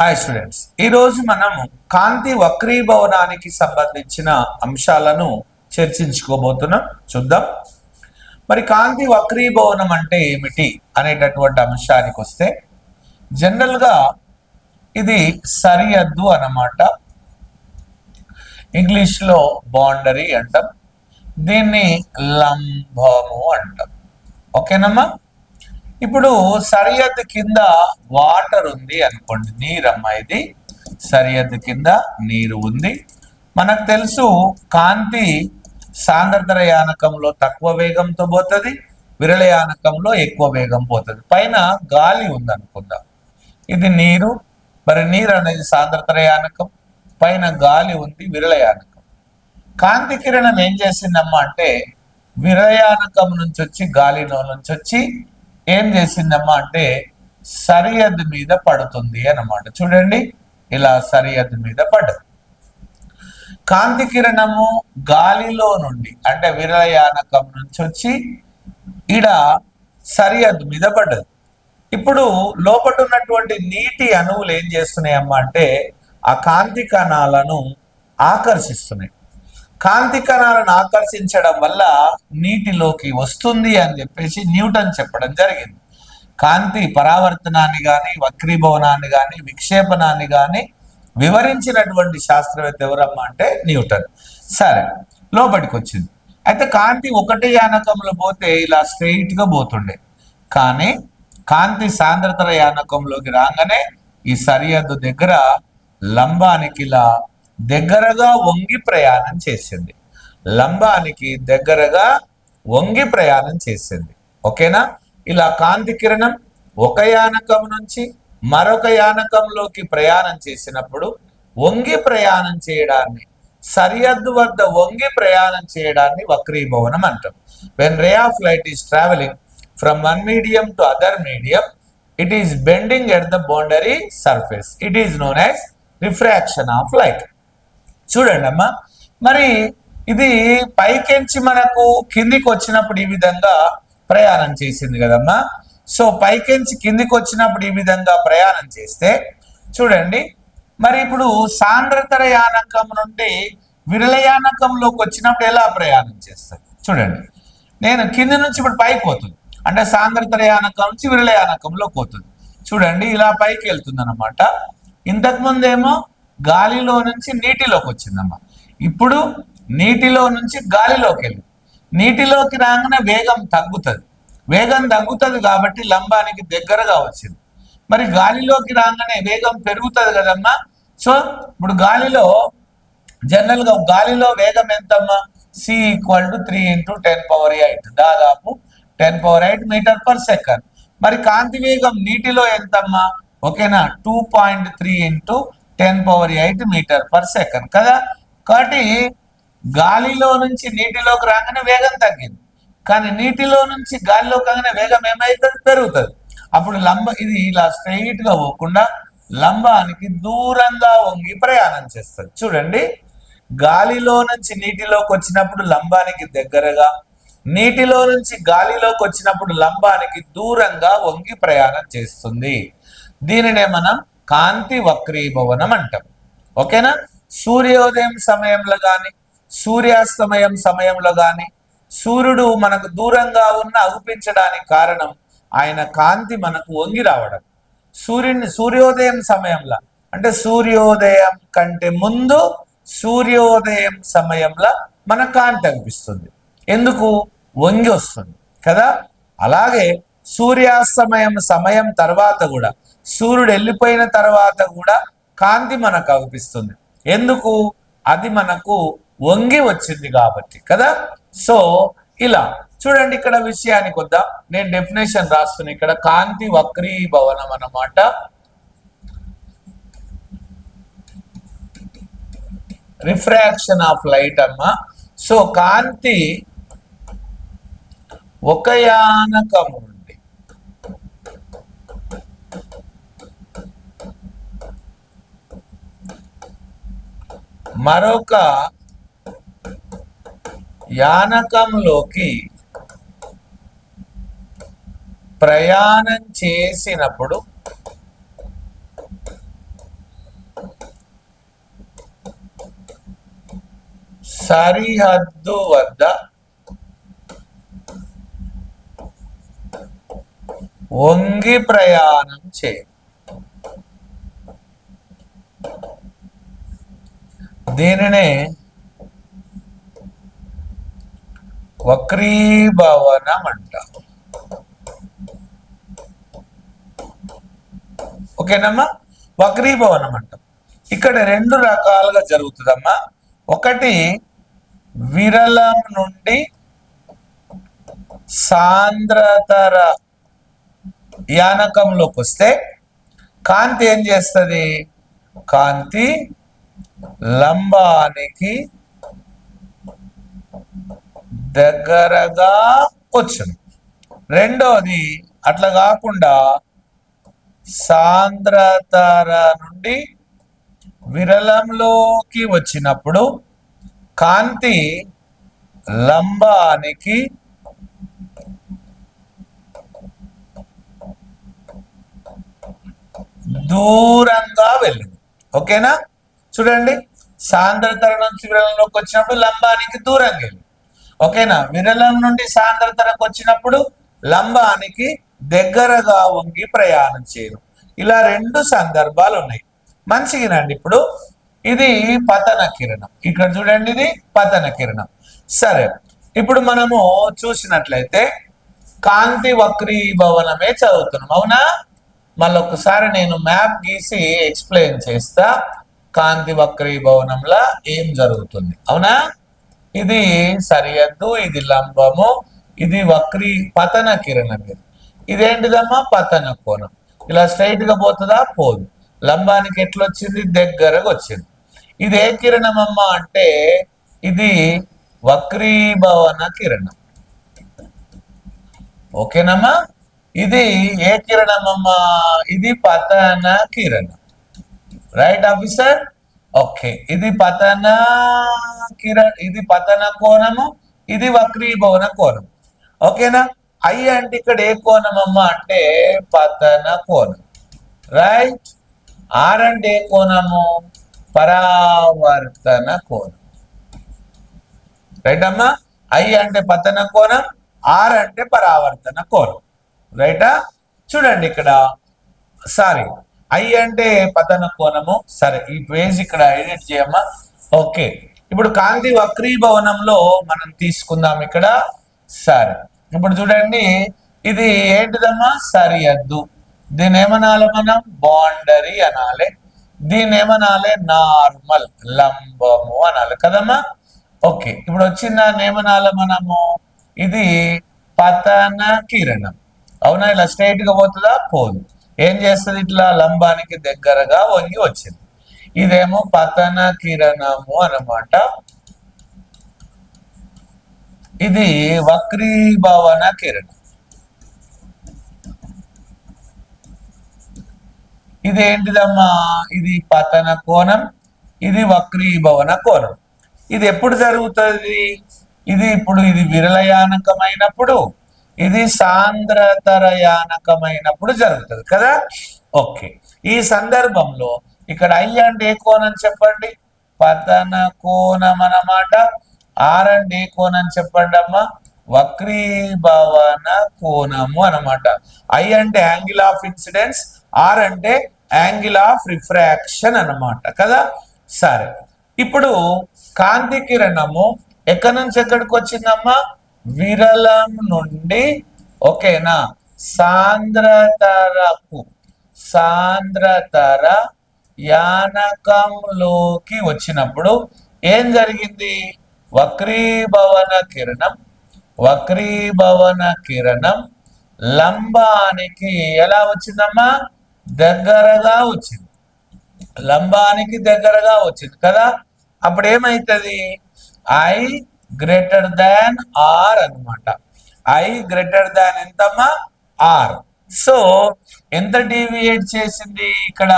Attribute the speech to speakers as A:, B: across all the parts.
A: Hi students ఈరోజు మనం కాంతి వక్రీభవనానికి సంబంధించిన అంశాలను చర్చించుకోబోతున్నాం. చూద్దాం. మరి కాంతి వక్రీభవనం అంటే ఏమిటి అనేటటువంటి అంశానికి వస్తే జనరల్గా ఇది సరిహద్దు అన్నమాట. ఇంగ్లీష్లో బౌండరీ అంటాం. దీన్ని లంబము అంటాం. ఓకేనమ్మా? ఇప్పుడు సరిహద్దు కింద వాటర్ ఉంది అనుకోండి నీరమ్మ ఇది. సరిహద్దు కింద నీరు ఉంది. మనకు తెలుసు కాంతి సాంద్రతర యానకంలో తక్కువ వేగంతో పోతుంది విరళ యానకంలో ఎక్కువ వేగం పోతుంది. పైన గాలి ఉంది అనుకుందాం ఇది నీరు. మరి నీరు అనేది సాంద్రతర యానకం పైన గాలి ఉంది విరళ యానకం. కాంతి కిరణం ఏం చేసిందమ్మా అంటే విరయానకం నుంచి వచ్చి గాలిలో నుంచి వచ్చి ఏం చేసిందమ్మా అంటే సరిహద్దు మీద పడుతుంది అన్నమాట. చూడండి ఇలా సరిహద్దు మీద పడ్డది. కాంతి కిరణము గాలిలో నుండి అంటే విరయానకం నుంచి వచ్చి ఈడ సరిహద్దు మీద పడ్డది. ఇప్పుడు లోపట ఉన్నటువంటి నీటి అణువులు ఏం చేస్తున్నాయమ్మా అంటే ఆ కాంతి కణాలను ఆకర్షిస్తున్నాయి. కాంతి కణాలను ఆకర్షించడం వల్ల నీటిలోకి వస్తుంది అని చెప్పేసి న్యూటన్ చెప్పడం జరిగింది. కాంతి పరావర్తనాన్ని కానీ వక్రీభవనాన్ని కానీ విక్షేపణాన్ని కానీ వివరించినటువంటి శాస్త్రవేత్త ఎవరమ్మా అంటే న్యూటన్. సరే లోపలికి వచ్చింది అయితే కాంతి ఒకటే యానకంలో పోతే ఇలా స్ట్రెయిట్గా పోతుండే. కానీ కాంతి సాంద్రతర యానకంలోకి రాగానే ఈ సరిహద్దు దగ్గర లంబానికి ఇలా దగ్గరగా వంగి ప్రయాణం చేసింది. లంబానికి దగ్గరగా వంగి ప్రయాణం చేసింది. ఓకేనా? ఇలా కాంతి కిరణం ఒక యానకం నుంచి మరొక యానకంలోకి ప్రయాణం చేసినప్పుడు వంగి ప్రయాణం చేయడాన్ని సరిహద్దు వద్ద వంగి ప్రయాణం చేయడాన్ని వక్రీభవనం అంటాం. When ray of light is travelling from one medium to other medium it is bending at the boundary surface it is known as refraction of light చూడండి అమ్మా మరి ఇది పైకెంచి మనకు కిందికి వచ్చినప్పుడు ఈ విధంగా ప్రయాణం చేసింది కదమ్మా. సో పైకెంచి కిందికి వచ్చినప్పుడు ఈ విధంగా ప్రయాణం చేస్తే చూడండి. మరి ఇప్పుడు సాంద్రతర యానకం నుండి విరలయానకంలోకి వచ్చినప్పుడు ఎలా ప్రయాణం చేస్తుంది చూడండి. నేను కింది నుంచి ఇప్పుడు పైకి పోతుంది. అంటే సాంద్రతర యానకం నుంచి విరలయానకంలోకి పోతుంది. చూడండి ఇలా పైకి వెళ్తుంది అనమాట ఇంతకుముందేమో గాలిలో నుంచి నీటిలోకి వచ్చిందమ్మా. ఇప్పుడు నీటిలో నుంచి గాలిలోకి వెళ్ళి. నీటిలోకి రాగానే వేగం తగ్గుతుంది. వేగం తగ్గుతుంది కాబట్టి లంబానికి దగ్గరగా వచ్చింది. మరి గాలిలోకి రాగానే వేగం పెరుగుతుంది కదమ్మా. సో ఇప్పుడు గాలిలో జనరల్గా గాలిలో వేగం ఎంతమ్మా? C equal to three into ten power eight దాదాపు ten power eight metre per second మరి కాంతి వేగం నీటిలో ఎంతమ్మా? ఓకేనా? Two point three into ten power eight metre per second. కదా? కాబట్టి గాలిలో నుంచి నీటిలోకి రాగానే వేగం తగ్గింది. కానీ నీటిలో నుంచి గాలిలోకి రాగానే వేగం ఏమవుతుంది పెరుగుతుంది. అప్పుడు లంబ ఇది ఇలా స్ట్రైట్గా పోకుండా లంబానికి దూరంగా వంగి ప్రయాణం చేస్తుంది. చూడండి. గాలిలో నుంచి నీటిలోకి వచ్చినప్పుడు లంబానికి దగ్గరగా నీటిలో నుంచి గాలిలోకి వచ్చినప్పుడు లంబానికి దూరంగా వంగి ప్రయాణం చేస్తుంది. దీనినే మనం కాంతి వక్రీభవనం అంటాం. ఓకేనా? సూర్యోదయం సమయంలో కానీ సూర్యాస్తమయం సమయంలో కానీ సూర్యుడు మనకు దూరంగా ఉన్న అగుపించడానికి కారణం ఆయన కాంతి మనకు వంగి రావడం. సూర్యుని సూర్యోదయం సమయంలో అంటే సూర్యోదయం కంటే ముందు సూర్యోదయం సమయంలో మన కాంతి అనిపిస్తుంది ఎందుకు? వంగి వస్తుంది. కదా? అలాగే సూర్యాస్తమయం సమయం తర్వాత కూడా సూర్యుడు వెళ్ళిపోయిన తర్వాత కూడా కాంతి మనకు అనిపిస్తుంది ఎందుకు? అది మనకు వంగి వచ్చింది కాబట్టి కదా? సో ఇలా. చూడండి ఇక్కడ విషయానికి వద్దాం. నేను డెఫినేషన్ రాస్తున్నా ఇక్కడ. కాంతి వక్రీభవనం అన్నమాట. రిఫ్రాక్షన్ ఆఫ్ లైట్ అమ్మ. సో కాంతి ఒక యానకము. మరొక యానకంలోకి ప్రయాణం చేసినప్పుడు సరిహద్దు వద్ద వంగి ప్రయాణం చేయ దీనినే వక్రీభవనం అంటాం ఓకేనమ్మా? వక్రీభవనం అంటాం ఇక్కడ రెండు రకాలుగా జరుగుతుందమ్మా. ఒకటి విరళం నుండి సాంద్రతర యానకంలోకి వస్తే కాంతి ఏం చేస్తుంది? కాంతి లంబానికి దగ్గరగా వచ్చును. రెండోది అట్లా కాకుండా సాంద్రతర నుండి విరళంలోకి వచ్చినప్పుడు కాంతి లంబానికి దూరంగా వెళ్ళింది. ఓకేనా? చూడండి. సాంద్రతర నుంచి విరళంలోకి వచ్చినప్పుడు లంబానికి దూరంగా వెళ్ళి ఓకేనా? విరళం నుండి సాంద్రతరకు వచ్చినప్పుడు లంబానికి దగ్గరగా వంగి ప్రయాణం చేయరు ఇలా రెండు సందర్భాలు ఉన్నాయి. మంచిగానండి ఇప్పుడు. ఇది పతన కిరణం. ఇక్కడ చూడండి ఇది పతన కిరణం. సరే. ఇప్పుడు మనము చూసినట్లయితే కాంతి వక్రీభవనమే చదువుతున్నాం. అవునా? మళ్ళీ ఒకసారి నేను మ్యాప్ గీసి ఎక్స్ప్లెయిన్ చేస్తా. కాంతి వక్రీభవనంలా ఏం జరుగుతుంది? అవునా? ఇది సరిహద్దు ఇది లంబము ఇది వక్రీ పతన కిరణం ఇది ఇదేంటిదమ్మా? పతన కోణం. ఇలా స్ట్రైట్గా పోతుందా? పోదు. లంబానికి ఎట్లా వచ్చింది దగ్గరకు వచ్చింది. ఇది ఏ కిరణం అమ్మా అంటే ఇది వక్రీభవన కిరణం. ఓకేనమ్మా? ఇది ఏ కిరణం అమ్మా ఇది పతన కిరణం. రైట్ ఆఫీసర్ ఓకే ఇది పతన కిరణ్ ఇది పతన కోణము ఇది వక్రీభవన కోణం. ఓకేనా? ఐ అంటే ఇక్కడ ఏ కోణం అమ్మ అంటే పతన కోణం. రైట్ ఆర్ అంటే ఏ కోణము పరావర్తన కోణం. రైట్ అమ్మా? ఐ అంటే పతన కోణం ఆర్ అంటే పరావర్తన కోణం. రైటా చూడండి ఇక్కడ. సారీ ఐ అంటే పతన కోణము. సరే ఈ పేజ్ ఇక్కడ ఎడిట్ చేయమ్మా. ఓకే ఇప్పుడు కాంతి వక్రీభవనంలో మనం తీసుకుందాం ఇక్కడ. సరే. ఇప్పుడు చూడండి ఇది ఏంటిదమ్మా? సరిహద్దు దీని ఏమనాలి మనం? బౌండరీ అనాలి. దీని ఏమనాలి? నార్మల్ లంబము అనాలి కదమ్మా? ఓకే ఇప్పుడు వచ్చిన దాన్ని ఏమనాలి మనము? ఇది పతన కిరణం. అవునా? ఇలా స్ట్రైట్గా పోతుందా? పోదు. ఏం చేస్తుంది? ఇట్లా లంబానికి దగ్గరగా వంగి వచ్చింది. ఇదేమో పతన కిరణము అన్నమాట. ఇది వక్రీభవన కిరణం. ఇది ఏంటిదమ్మా ఇది పతన కోణం ఇది వక్రీభవన కోణం. ఇది ఎప్పుడు జరుగుతుంది? ఇది ఇప్పుడు ఇది విరలయానకమైనప్పుడు ఇది సాంద్రతరయానకమైనప్పుడు జరుగుతుంది కదా? ఓకే. ఈ సందర్భంలో ఇక్కడ ఐ అంటే ఏ కోణం చెప్పండి? పతన కోణం అన్నమాట. ఆర్ అంటే ఏ కోణం చెప్పండి అమ్మా? వక్రీభవన కోణము అన్నమాట. ఐ అంటే యాంగిల్ ఆఫ్ ఇన్సిడెన్స్ ఆర్ అంటే యాంగిల్ ఆఫ్ రిఫ్రాక్షన్ అన్నమాట కదా? సరే. ఇప్పుడు కాంతి కిరణము ఎక్కడి నుంచి ఎక్కడికి వచ్చిందమ్మా విరళం నుండి ఓకేనా? సాంద్రతరకు సాంద్రతర యానకంలోకి వచ్చినప్పుడు ఏం జరిగింది? వక్రీభవన కిరణం వక్రీభవన కిరణం లంబానికి ఎలా వచ్చిందమ్మా? దగ్గరగా వచ్చింది. లంబానికి దగ్గరగా వచ్చింది కదా? అప్పుడు ఏమవుతుంది ఐ గ్రేటర్ దాన్ ఆర్ అన్నమాట. ఐ గ్రేటర్ దాన్ ఎంతమ్మా? ఆర్ సో ఎంత డీవియేట్ చేసింది ఇక్కడ?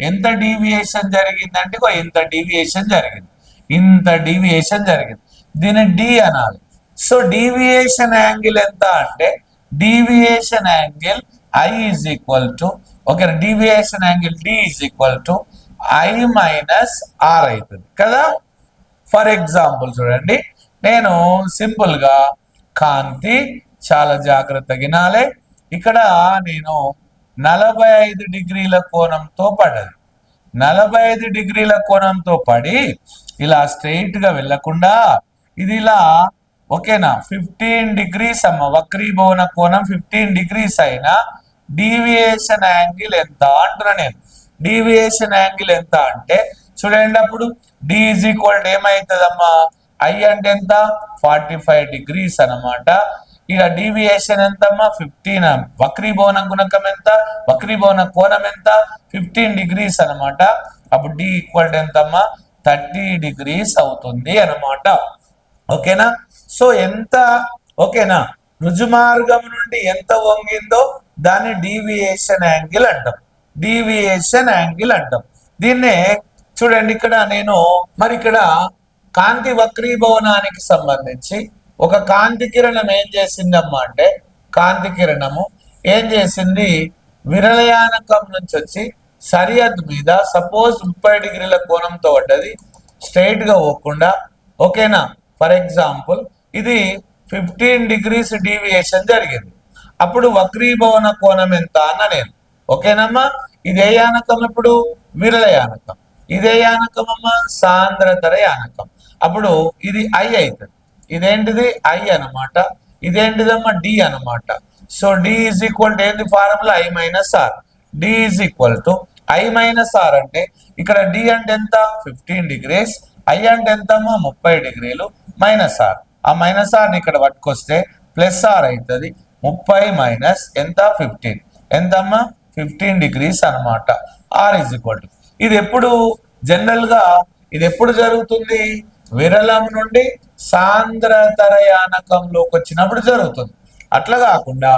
A: ఎంత డీవియేషన్ జరిగింది? అంటే ఇంత డీవియేషన్ జరిగింది. ఇంత డీవియేషన్ జరిగింది. దీని డి అనాలి. సో డీవియేషన్ యాంగిల్ ఎంత అంటే deviation angle I is equal to okay deviation angle D is equal to I minus R అవుతుంది. కదా? ఫర్ ఎగ్జాంపుల్ చూడండి. నేను సింపుల్గా కాంతి చాలా జాగ్రత్తగా వినాలి. ఇక్కడ నేను నలభై ఐదు డిగ్రీల కోణంతో పడదు నలభై ఐదు డిగ్రీల కోణంతో పడి ఇలా స్ట్రెయిట్గా గా వెళ్ళకుండా ఇది ఇలా ఓకేనా ఫిఫ్టీన్ డిగ్రీస్ అమ్మ వక్రీభవన కోణం ఫిఫ్టీన్ డిగ్రీస్ అయినా డీవియేషన్ యాంగిల్ ఎంత అంటున్నా నేను. డీవియేషన్ యాంగిల్ ఎంత అంటే చూడండి అప్పుడు డి ఈజ్ ఈక్వల్ ఏమవుతుందమ్మా ఐ అంటే ఎంత? ఫార్టీ ఫైవ్ డిగ్రీస్ అన్నమాట. ఇక డీవియేషన్ ఎంతమ్మా? ఫిఫ్టీన్ వక్రీభవన గుణకం ఎంత? వక్రీభవన కోణం ఎంత? ఫిఫ్టీన్ డిగ్రీస్ అన్నమాట. అప్పుడు డి ఈక్వల్ ఎంతమ్మా? థర్టీ డిగ్రీస్ అవుతుంది అన్నమాట. ఓకేనా? సో ఎంత? ఓకేనా? రుజుమార్గం నుండి ఎంత వంగిందో దాన్ని డీవియేషన్ యాంగిల్ అంటాం. డీవియేషన్ యాంగిల్ అంటాం. దీన్నే చూడండి ఇక్కడ నేను మరి ఇక్కడ కాంతి వక్రీభవనానికి సంబంధించి ఒక కాంతి కిరణం ఏం చేసిందమ్మా అంటే కాంతి కిరణము ఏం చేసింది? విరళయానకం నుంచి వచ్చి సరిహద్దు మీద సపోజ్ ముప్పై డిగ్రీల కోణంతో పడ్డది స్ట్రైట్గా పోకుండా ఓకేనా? ఫర్ ఎగ్జాంపుల్ ఇది ఫిఫ్టీన్ డిగ్రీస్ డీవియేషన్ జరిగింది. అప్పుడు వక్రీభవన కోణం ఎంత అన్న నేను. ఓకేనమ్మా? ఇదే యానకం ఇప్పుడు విరళ యానకం ఇదే యానకం అమ్మా సాంద్రతర యానకం. అప్పుడు ఇది ఐ అవుతుంది ఇదేంటిది ఐ అన్నమాట ఇదేంటిదమ్మా డి అన్నమాట. So D is equal to ఏంది formula I minus R D is equal to I minus R అంటే ఇక్కడ డి అంటే ఎంత? ఫిఫ్టీన్ డిగ్రీస్ ఐ అంటే ఎంతమ్మా? ముప్పై డిగ్రీలు మైనస్ ఆర్ ఆ మైనస్ ఆర్ని ఇక్కడ పట్టుకొస్తే ప్లస్ ఆర్ అవుతుంది. ముప్పై మైనస్ ఎంత? ఫిఫ్టీన్ ఎంతమ్మా? ఫిఫ్టీన్ డిగ్రీస్ అన్నమాట. ఆర్ ఈజ్ ఈక్వల్ టు ఇది ఎప్పుడు? జనరల్గా ఇది ఎప్పుడు జరుగుతుంది? విరళం నుండి సాంద్రతరయానకంలోకి వచ్చినప్పుడు జరుగుతుంది. అట్లా కాకుండా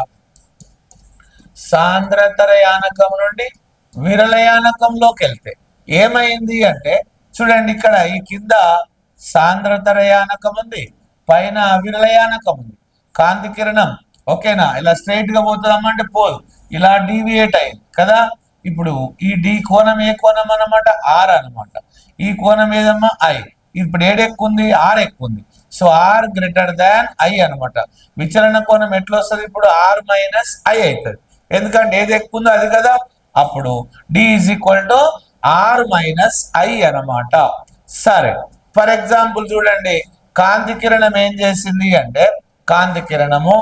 A: సాంద్రతరయానకం నుండి విరళయానకంలోకి వెళ్తే ఏమైంది అంటే చూడండి ఇక్కడ ఈ కింద సాంద్రతరయానకం ఉంది పైన విరళయానకం ఉంది. కాంతి కిరణం ఓకేనా? ఇలా స్ట్రైట్గా పోతుందమ్మా అంటే పోదు. ఇలా డీవియేట్ అయింది కదా? ఇప్పుడు ఈ డి కోణం ఏ కోణం అనమాట ఆర్ అనమాట ఈ కోణం ఏదమ్మా? ఐ ఇప్పుడు ఏడు ఎక్కువ ఉంది ఆర్ ఎక్కువ ఉంది so R greater than I అనమాట విచలన కోణం ఎట్లా వస్తుంది ఇప్పుడు ఆర్ మైనస్ ఐ అవుతుంది ఎందుకంటే ఏది ఎక్కువ ఉందో అది కదా? అప్పుడు D is equal to R minus I అనమాట సరే ఫర్ ఎగ్జాంపుల్ చూడండి. కాంతి కిరణం ఏం చేసింది అంటే కాంతి కిరణము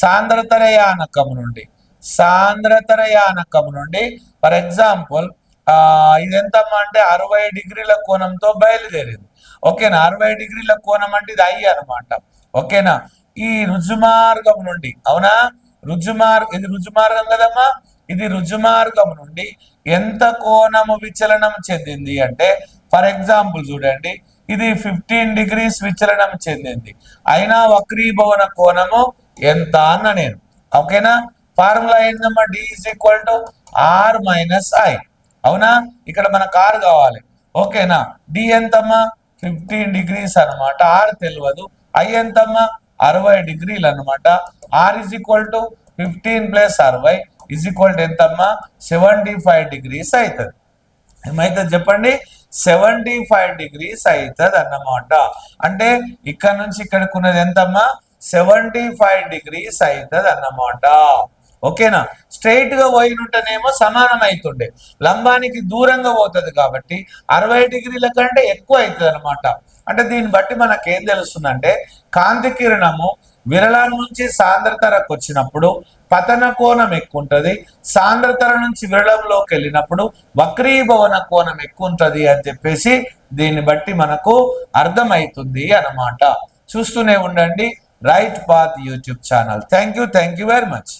A: సాంద్రతరయానకము నుండి సాంద్రతరయానకము నుండి ఫర్ ఎగ్జాంపుల్ ఆ ఇదెంతమ్మా అంటే అరవై డిగ్రీల కోణంతో బయలుదేరింది. ఓకేనా? అరవై డిగ్రీల కోణం అంటే ఇది ఐ అన్నమాట. ఓకేనా? ఈ రుజుమార్గం నుండి అవునా? రుజుమార్గం ఇది రుజుమార్గం కదమ్మా? ఇది రుజుమార్గం నుండి ఎంత కోణము విచలనం చెందింది అంటే ఫర్ ఎగ్జాంపుల్ చూడండి ఇది ఫిఫ్టీన్ డిగ్రీస్ విచలనం చెందింది. అయినా వక్రీభవన కోణము ఎంత అన్న నేను. ఓకేనా? ఫార్ములా ఏంటమ్మా D is equal to R minus I. అవునా? ఇక్కడ మనకు ఆర్ కావాలి. ఓకేనా? డి ఎంతమ్మా? ఫిఫ్టీన్ డిగ్రీస్ అన్నమాట. ఆర్ తెలియదు ఐ ఎంతమ్మా? అరవై డిగ్రీలు అన్నమాట. R is equal to fifteen plus అరవై ఇజ్ ఈక్వల్ టు ఎంతమ్మా? సెవెంటీ ఫైవ్ డిగ్రీస్ అవుతుంది ఏమవుతుంది చెప్పండి? సెవెంటీ ఫైవ్ డిగ్రీస్ అవుతుంది అన్నమాట. అంటే ఇక్కడ నుంచి ఇక్కడికి ఉన్నది ఎంతమ్మా? సెవెంటీ ఫైవ్ డిగ్రీస్ అవుతుంది అన్నమాట. ఓకేనా? స్ట్రైట్గా పోయినట్టనేమో సమానం అవుతుండే లంబానికి దూరంగా పోతుంది కాబట్టి అరవై డిగ్రీల కంటే ఎక్కువ అవుతుంది అనమాట అంటే దీన్ని బట్టి మనకి ఏం తెలుస్తుందంటే కాంతి కిరణము విరళం నుంచి సాంద్రతరకు వచ్చినప్పుడు పతన కోణం ఎక్కువ ఉంటుంది సాంద్రతర నుంచి విరళంలోకి వెళ్ళినప్పుడు వక్రీభవన కోణం ఎక్కువ ఉంటుంది అని చెప్పేసి దీన్ని బట్టి మనకు అర్థమవుతుంది అన్నమాట. చూస్తూనే ఉండండి. Right path YouTube channel. Thank you thank you very much.